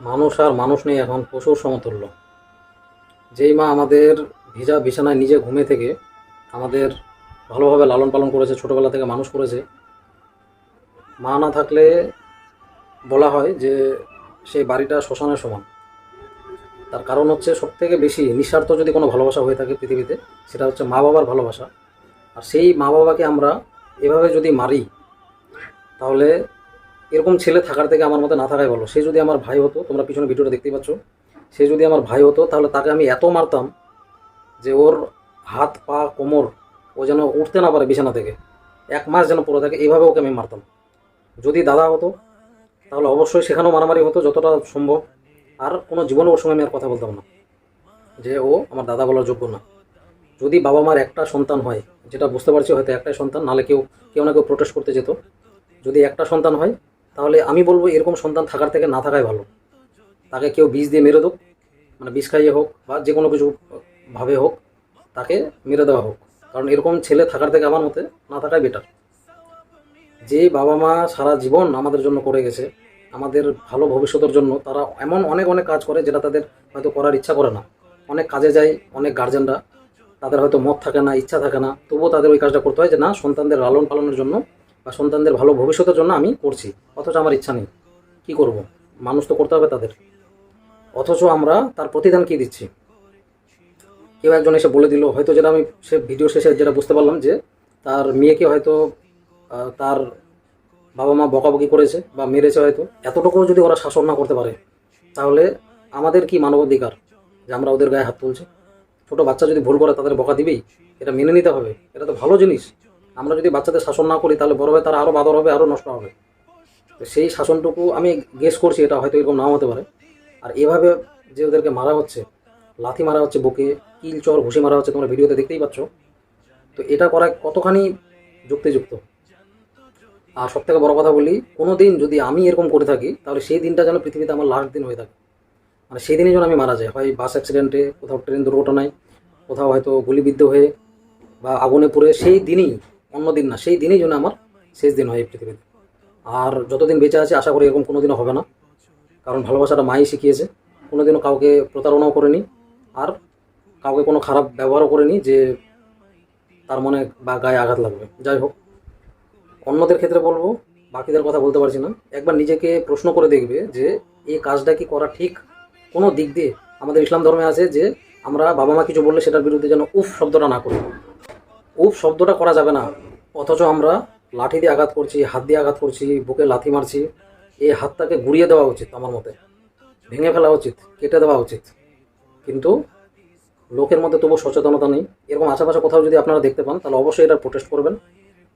মানুষ আর মানুষ নেই এখন, পশুর সমতুল্য। যেই মা আমাদের ভিজা বিছানায় নিজে ঘুমে থেকে আমাদের ভালোভাবে লালন পালন করেছে, ছোটোবেলা থেকে মানুষ করেছে, মা না থাকলে বলা হয় যে সেই বাড়িটা শ্মশানের সমান। তার কারণ হচ্ছে সব থেকে বেশি নিঃস্বার্থ যদি কোনো ভালোবাসা হয়ে থাকে পৃথিবীতে, সেটা হচ্ছে মা বাবার ভালোবাসা। আর সেই মা বাবাকে আমরা এভাবে যদি মারি, তাহলে এরকম ছেলে থাকার থেকে আমার মতে না থাকাই ভালো। সে যদি আমার ভাই হতো, তোমরা পিছনে ভিডিওটা দেখতেই পাচ্ছ, সে যদি আমার ভাই হতো, তাহলে তাকে আমি এত মারতাম যে ওর হাত, পা, কোমর, ও যেন উঠতে না পারে বিছানা থেকে। এক মাস যেন পড়ে থাকে, এইভাবে ওকে আমি মারতাম। যদি দাদা হতো, তাহলে অবশ্যই সেখানেও মারামারি হতো, যতটা সম্ভব। আর কোনো জীবনে ওর সঙ্গে আমি আর কথা বলতাম না। যে ও আমার দাদা বলার যোগ্য না। যদি বাবা মার একটা সন্তান হয়, যেটা বুঝতে পারছি হয়তো একটাই সন্তান, নাহলে কেউ কেউ না কেউ প্রোটেস্ট করতে যেত। যদি একটা সন্তান হয় তাহলে আমি বলব এরকম সন্তান থাকার থেকে না থাকাই ভালো। তাকে কেউ বিষ দিয়ে মেরে দোক মানে বিষ খাইয়ে হোক বা যে কোনো কিছু ভাবে হোক, তাকে মেরে দেওয়া হোক। কারণ এরকম ছেলে থাকার থেকে আমার মতে না থাকাই বেটার যে বাবা মা সারা জীবন আমাদের জন্য করে গেছে, আমাদের ভালো ভবিষ্যতের জন্য, তারা এমন অনেক অনেক কাজ করে যেটা তাদের হয়তো করার ইচ্ছা করে না। অনেক কাজে যায়, অনেক গার্জেনরা তাদের হয়তো মত থাকে না, ইচ্ছা থাকে না, তবুও তাদের ওই কাজটা করতে হয় যে, না, সন্তানদের লালন পালনের জন্য বা সন্তানদের ভালো ভবিষ্যতের জন্য আমি করছি, অথচ আমার ইচ্ছা নেই। কি করব? মানুষ তো করতে হবে তাদের। অথচ আমরা তার প্রতিদান কি দিচ্ছি? কেউ একজন এসে বলে দিল, হয়তো যেটা আমি সে ভিডিও শেষে যেটা বুঝতে পারলাম যে, তার মেয়েকে হয়তো তার বাবা মা বকাবকি করেছে বা মেরেছে হয়তো। এতটুকুও যদি ওরা শাসন না করতে পারে, তাহলে আমাদের কি মানবাধিকার যে আমরা ওদের গায়ে হাত তুলছি? ছোটো বাচ্চা যদি ভুল করে তাদের বকা দিবেই, এটা মেনে নিতে হবে। এটা তো ভালো জিনিস। আমরা যদি বাচ্চাদের শাসন না করি, তাহলে বড় হয়ে তারা আরও বাদর হবে আরও নষ্ট হবে। তো সেই শাসনটুকু আমি গেস করছি, এটা হয়তো এরকম নাও হতে পারে। আর এভাবে যে ওদেরকে মারা হচ্ছে, লাথি মারা হচ্ছে বুকে, কিল চর, ঘুষি মারা হচ্ছে, তোমরা ভিডিওতে দেখতেই পাচ্ছ। তো এটা করা কতখানি যুক্তিযুক্ত? আর সব থেকে বড় কথা বলি কোনো দিন যদি আমি এরকম করে থাকি, তাহলে সেই দিনটা যেন পৃথিবীতে আমার লাস্ট দিন হয়ে থাকে। মানে সেই দিনই যেন আমি মারা যাই। হয় বাস অ্যাক্সিডেন্টে কোথাও ট্রেন দুর্ঘটনায়, কোথাও হয়তো গুলিবিদ্ধ হয়ে বা আগুনে পুড়ে, সেই দিনই অন্য দিন না, সেই দিনই যেন আমার শেষ দিন হয় এই পৃথিবীতে। আর যতদিন বেঁচে আছে, আশা করি এরকম কোনোদিনও হবে না। কারণ ভালোবাসাটা মাই শিখিয়েছে। কোনোদিনও কাউকে প্রতারণাও করেনি, আর কাউকে কোনো খারাপ ব্যবহারও করেনি যে তার মনে বা গায়ে আঘাত লাগবে। যাই হোক, অন্যদের ক্ষেত্রে বলব, বাকিদের কথা বলতে পারছি না। একবার নিজেকে প্রশ্ন করে দেখবে যে এই কাজটা কি করা ঠিক? কোনো দিক দিয়ে আমাদের ইসলাম ধর্মে আছে যে, আমরা বাবা মা কিছু বললে সেটার বিরুদ্ধে যেন উফ শব্দটা না করি। উফ শব্দটা করা যাবে না। অথচ আমরা লাঠি দিয়ে আঘাত করছি, হাত দিয়ে আঘাত করছি, বুকে লাথি মারছি। এই হাতটাকে গুড়িয়ে দেওয়া উচিত আমার মতে। ভেঙে ফেলা উচিত, কেটে দেওয়া উচিত। কিন্তু লোকের মধ্যে তবু সচেতনতা নেই। এরকম আশেপাশে কোথাও যদি আপনারা দেখতে পান, তাহলে অবশ্যই এটা প্রোটেস্ট করবেন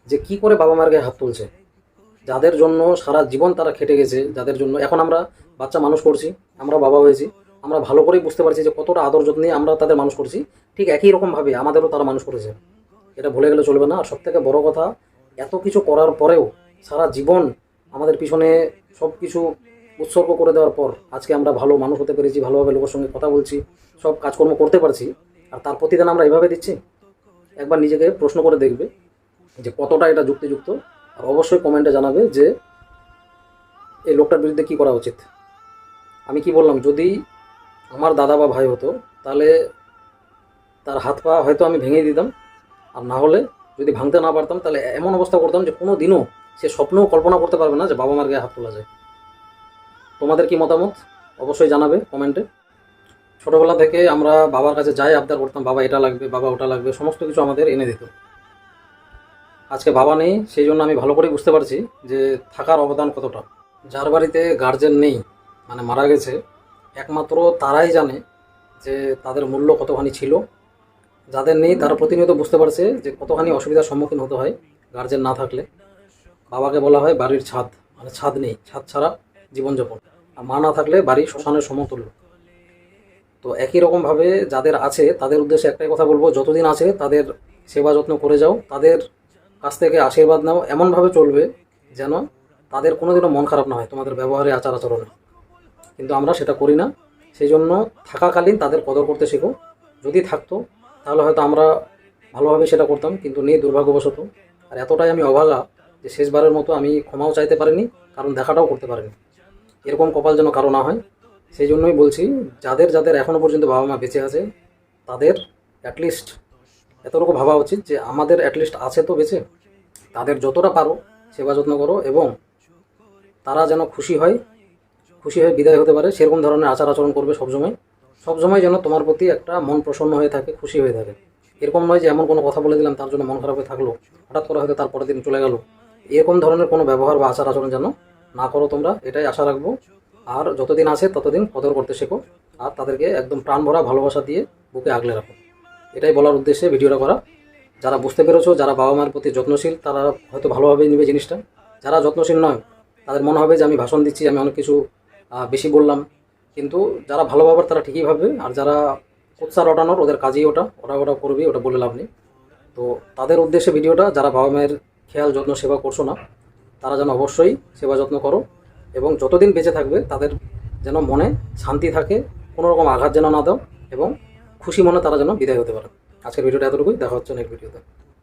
যে কি করে বাবা মার গায়ে হাত তুলছে। যাদের জন্য সারা জীবন তারা খেটে গেছে, যাদের জন্য এখন আমরা বাচ্চা মানুষ করছি, আমরা বাবা হয়েছি, আমরা ভালো করেই বুঝতে পারছি যে কতটা আদর যত্নে আমরা তাদের মানুষ করছি। ঠিক একই রকমভাবে আমাদেরও তারা মানুষ করেছে। এটা ভুলে গেলে চলবে না। আর সব থেকে বড় কথা, এত কিছু করার পরেও সারা জীবন আমাদের পিছনে সব কিছু উৎসর্গ করে দেওয়ার পর আজকে আমরা ভালো মানুষ হতে পেরেছি, ভালোভাবে লোকের সঙ্গে কথা বলছি, সব কাজকর্ম করতে পারছি। আর তার প্রতিদান আমরা এভাবে দিচ্ছি? একবার নিজেকে প্রশ্ন করে দেখবে যে কতটা এটা যুক্তিযুক্ত। আর অবশ্যই কমেন্টে জানাবে যে এই লোকটার বিরুদ্ধে কি করা উচিত। আমি কি বললাম, যদি আমার দাদা বা ভাই হতো, তাহলে তার হাত পা হয়তো আমি ভেঙে দিতাম। আর না হলে যদি ভাঙতে না পারতাম, তাহলে এমন অবস্থা করতাম যে কোনো দিনও সে স্বপ্নেও কল্পনা করতে পারবে না যে বাবা মার গায়ে হাত তোলা যায়। তোমাদের কি মতামত? অবশ্যই জানাবে কমেন্টে। ছোটোবেলা থেকে আমরা বাবার কাছে যাই, আবদার করতাম, বাবা, এটা লাগবে, বাবা, ওটা লাগবে। সমস্ত কিছু আমাদের এনে দিত। আজকে বাবা নেই, সেই জন্য আমি ভালো করেই বুঝতে পারছি যে থাকার অবদান কতটা। যার বাড়িতে গার্জেন নেই মানে মারা গেছে, একমাত্র তারাই জানে যে তাদের মূল্য কতখানি ছিল। যাদের নেই, তারা প্রতিনিয়ত বুঝতে পারছে যে কতখানি অসুবিধার সম্মুখীন হতে হয় গার্জেন না থাকলে। বাবাকে বলা হয় বাড়ির ছাদ মানে ছাদ নেই, ছাদ ছাড়া জীবনযাপন। আর মা না থাকলে বাড়ি শ্মশানের সমতুল্য। তো একই রকমভাবে যাদের আছে, তাদের উদ্দেশ্যে একটাই কথা বলব, যতদিন আছে তাদের সেবা যত্ন করে যাও, তাদের কাছ থেকে আশীর্বাদ নাও। এমনভাবে চলবে যেন তাদের কোনোদিনও মন খারাপ না হয়, তোমাদের ব্যবহারে, আচার আচরণে। কিন্তু আমরা সেটা করি না। সেই জন্য থাকাকালীন তাদের কদর করতে শেখো। যদি থাকতো তাহলে হয়তো আমরা ভালোভাবে সেটা করতাম, কিন্তু নেই দুর্ভাগ্যবশত। আর এতটাই আমি অভাগা যে শেষবারের মতো আমি ক্ষমাও চাইতে পারিনি, কারণ দেখাটাও করতে পারিনি। এরকম কপাল যেন কারও না হয়। সেই জন্যই বলছি, যাদের যাদের এখনও পর্যন্ত বাবা মা বেঁচে আছে, তাদের অ্যাটলিস্ট এতটুকু ভাবা উচিত যে আমাদের অ্যাটলিস্ট আছে তো বেঁচে। তাদের যতটা পারো সেবা যত্ন করো এবং তারা যেন খুশি হয়, খুশি হয়ে বিদায় হতে পারে, সেরকম ধরনের আচার আচরণ করবে সবসময়। সবসময় যেন তোমার প্রতি একটা মন প্রসন্ন হয়ে থাকে, খুশি হয়ে থাকে। এরকম নয় যে এমন কোনো কথা বলে দিলাম, তার জন্য মন খারাপ হয়ে থাকল। হঠাৎ করে হয়তো তার পরের দিন চলে গেল। এরকম ধরনের কোনো ব্যবহার বা আচার আচরণ যেন না করো তোমরা, এটাই আশা রাখব। আর যতদিন আছে, ততদিন কদর করতে শেখো। আর তাদেরকে একদম প্রাণ ভরা ভালোবাসা দিয়ে বুকে আগলে রাখো। এটাই বলার উদ্দেশ্যে ভিডিওটা করা। যারা বুঝতে পেরেছ, যারা বাবা মায়ের প্রতি যত্নশীল, তারা হয়তো ভালোভাবেই নেবে জিনিসটা। যারা যত্নশীল নয়, তাদের মনে হবে যে আমি ভাষণ দিচ্ছি, আমি অনেক কিছু বেশি বললাম। কিন্তু যারা ভালো ভাবার, তারা ঠিকই ভাববে। আর যারা উৎসাহ রটানোর, ওদের কাজই ওটা, ওরা ওটা করবে, ওটা বলে লাভ নেই। তো তাদের উদ্দেশ্যে ভিডিওটা, যারা বাবা মায়ের খেয়াল, যত্ন, সেবা করছ না, তারা যেন অবশ্যই সেবা যত্ন করো। এবং যতদিন বেঁচে থাকবে, তাদের যেন মনে শান্তি থাকে, কোনো রকম আঘাত যেন না দাও, এবং খুশি মনে তারা যেন বিদায় হতে পারে। আজকের ভিডিওটা এতটুকুই, দেখা হচ্ছে নেক্সট ভিডিওতে